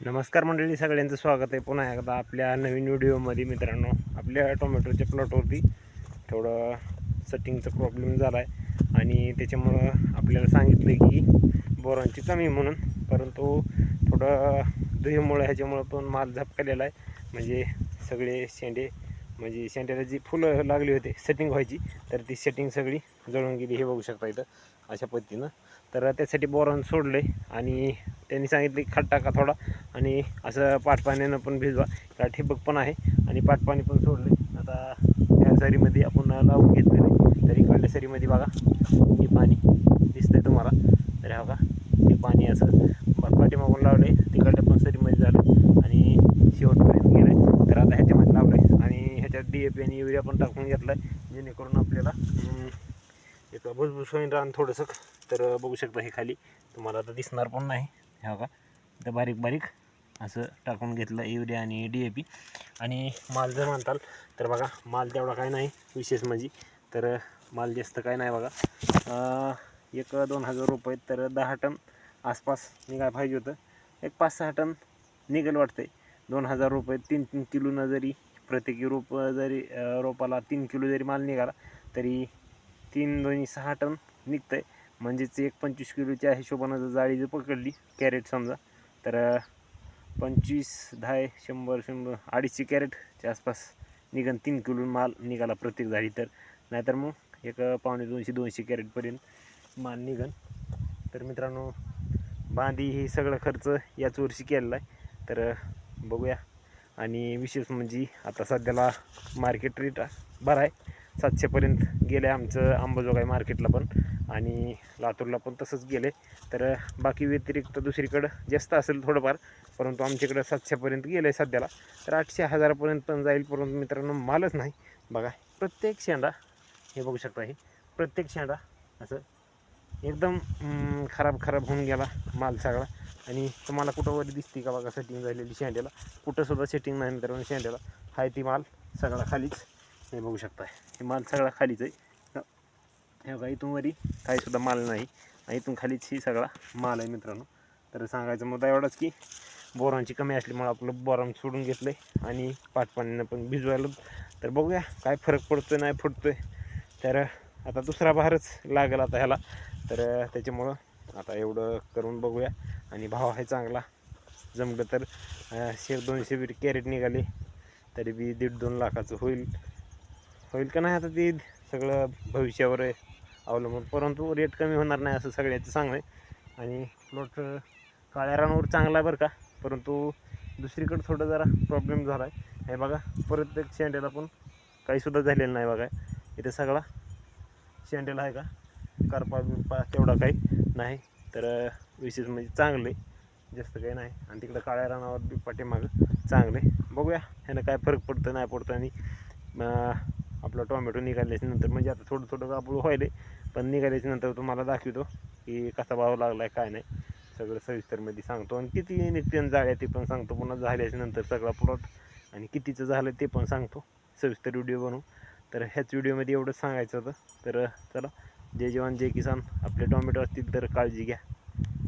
नमस्कार मंडळी सगळ्यांचं स्वागत आहे. पुन्हा एकदा आपल्या नवीन व्हिडिओमध्ये मित्रांनो आपल्या टोमॅटोच्या प्लॉटवरती थोडं सेटिंगचा प्रॉब्लेम झाला आहे आणि त्याच्यामुळं आपल्याला सांगितलं की बोरांची कमी म्हणून परंतु थोडं दुहीमुळं ह्याच्यामुळं पण माल झपकलेला आहे. म्हणजे सगळे शेंडे म्हणजे शेंड्याला जी फुलं लागली होती सेटिंग व्हायची तर ती सेटिंग सगळी जळून गेली हे बघू शकता इथं अशा पद्धतीनं. तर त्यासाठी बोरॉन सोडलं आहे आणि त्यांनी सांगितलं की खट टाका थोडा आणि असं पाटपाण्यानं पण भिजवा. त्याला ठिबक पण आहे आणि पाटपाणी पण सोडले आता त्या सरीमध्ये आपण लावून घेतलेलं तरी इकडल्या सरीमध्ये बघा हे पाणी दिसतंय तुम्हाला. तरी हा हे पाणी असं पा- पाठीमागून लावले तिकडल्या पण सरीमध्ये झालं आणि शेवटपर्यंत गेलं आहे तर आता ह्याच्यामध्ये लावलं आहे आणि ह्याच्यात डी ए पी आणि युरिया पण टाकून घेतला आहे जेणेकरून आपल्याला एक भुसभुस होईन रान थोडंसं. तर बघू शकता हे खाली. तुम्हाला आता दिसणार पण नाही. ह्या बघा तर बारीक बारीक असं टाकून घेतलं युरिया आणि डी ए पी आणि माल जर म्हणताल तर बघा माल तेवढा काय नाही विशेष म्हणजे. तर माल जास्त काय नाही बघा. एक दोन हजार रुपये तर दहा टन आसपास निघाय पाहिजे होतं. एक पाच सहा टन निघेल आहे दोन हजार रुपये तीन तीन किलोनं जरी प्रत्येकी रोप जरी रोपाला तीन किलो जरी माल निघाला तरी तीन दोन्ही सहा टन निघतं आहे म्हणजेच एक पंचवीस किलोच्या हिशोबानं जर जाळी जर पकडली कॅरेट समजा तर पंचवीस दहा शंभर शंभर अडीचशे कॅरेटच्या आसपास निघन. तीन किलो माल निघाला प्रत्येक जाळी तर. नाहीतर मग एक पावणे दोनशे दोनशे कॅरेटपर्यंत माल निघन. तर मित्रांनो बांधी हे सगळं खर्च याच वर्षी केलेला आहे. तर बघूया. आणि विशेष म्हणजे आता सध्याला मार्केट रेट बरा आहे. सातशेपर्यंत गेलं आहे आमचं अंबाजोगाई मार्केटला पण. आणि लातूरला पण तसंच गेले तर बाकी व्यतिरिक्त दुसरीकडं जास्त असेल थोडंफार परंतु आमच्याकडं सातशेपर्यंत गेलं आहे सध्याला. तर आठशे हजारापर्यंत पण जाईल परंतु मित्रांनो मालच नाही. बघा प्रत्येक शेंडा हे बघू शकता हे प्रत्येक शेंडा असं एकदम खराब खराब होऊन गेला माल सगळा. आणि तुम्हाला कुठं वर दिसते का बघा सेटिंग झालेली शेंड्याला? कुठंसुद्धा सेटिंग नाही मित्रांनो शेंड्याला. हाय ती माल सगळा खालीच. हे बघू शकता हे माल सगळा खालीच आहे. हे. बघा इथून वरी काहीसुद्धा माल नाही. आणि इथून खालीच ही सगळा माल आहे मित्रांनो. तर सांगायचा मुद्दा एवढाच की बोरांची कमी असल्यामुळे आपलं बोरान सोडून घेतलं आहे आणि पाटपाण्यानं पण भिजवायला तर बघूया काय फरक पडतोय नाही फुटतोय तर आता दुसरा भारच लागेल आता ह्याला. तर त्याच्यामुळं आता एवढं करून बघूया. आणि भाव आहे चांगला. जमलं तर अं, शे दोनशे बीट कॅरेट निघाले. तरी बी दीड दोन लाखाचं होईल. होईल का नाही आता ते सगळं भविष्यावर अवलंबून. परंतु रेट कमी होणार नाही असं सगळ्याचं सांगणं आहे. आणि प्लॉट काळ्या रानावर चांगला आहे बरं का. परंतु दुसरीकडं थोडं जरा प्रॉब्लेम झाला आहे हे बघा परत एक शेंड्याला पण काहीसुद्धा झालेलं नाही बघा. इथं सगळा शेंडेला आहे का? करपा बिरपा तेवढा काही नाही. तर विशेष म्हणजे चांगलं. आहे जास्त काही नाही. आणि तिकडं काळ्या रानावर बिपाटे मागं चांगलं. आहे बघूया ह्यानं काय फरक पडतं नाही पडतं आणि आपलं टोमॅटो निघाल्याच्या नंतर म्हणजे आता थोडं थोडं कापूळ व्हायले पण निघाल्याच्या नंतर तुम्हाला दाखवतो की कसा भाव लागला आहे काय नाही. सगळं सविस्तरमध्ये सांगतो आणि किती निघते जाळ्या ते पण सांगतो. पुन्हा झाल्याच्यानंतर सगळा प्लॉट आणि कितीचं झालं ते पण सांगतो. सविस्तर व्हिडिओ बनवू तर ह्याच व्हिडिओमध्ये एवढंच सांगायचं होतं. तर चला जय जवान जय किसान. आपले टोमॅटो असतील तर काळजी घ्या.